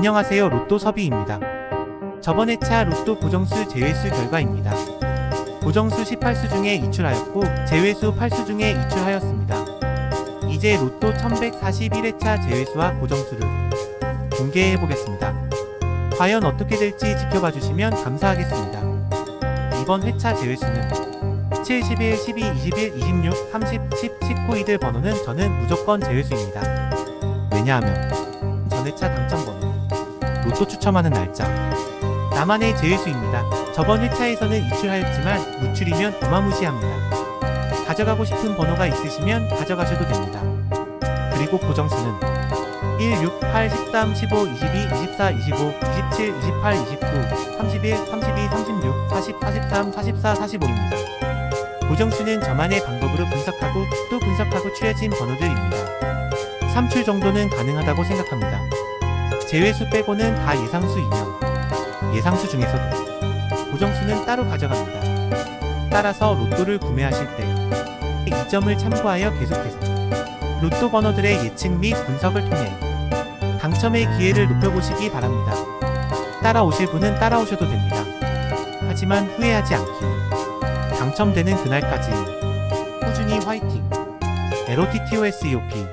안녕하세요 로또 서비입니다. 저번 회차 로또 고정수 제외수 결과입니다. 고정수 18수 중에 이출하였고 제외수 8수 중에 이출하였습니다. 이제 로또 1141회차 제외수와 고정수를 공개해 보겠습니다. 과연 어떻게 될지 지켜봐 주시면 감사하겠습니다. 이번 회차 제외수는 7, 11, 12, 21, 26, 30, 10, 19이들 번호는 저는 무조건 제외수입니다. 왜냐하면 전회차 당첨 번호, 로또 추첨하는 날짜, 나만의 제외수입니다. 저번 회차에서는 이출하였지만 무출이면 어마무시합니다. 가져가고 싶은 번호가 있으시면 가져가셔도 됩니다. 그리고 고정수는 1, 6, 8, 13, 15, 22, 24, 25, 27, 28, 29, 31, 32, 36, 40, 43, 44, 45입니다. 고정수는 저만의 방법으로 분석하고 또 분석하고 추려진 번호들입니다. 3출 정도는 가능하다고 생각합니다. 제외수 빼고는 다 예상수 인형. 예상수 중에서도 고정수는 따로 가져갑니다. 따라서 로또를 구매하실 때 이 점을 참고하여 계속해서 로또 번호들의 예측 및 분석을 통해 당첨의 기회를 높여보시기 바랍니다. 따라오실 분은 따라오셔도 됩니다. 하지만 후회하지 않기. 당첨되는 그날까지 꾸준히 화이팅! LOTTOSEOP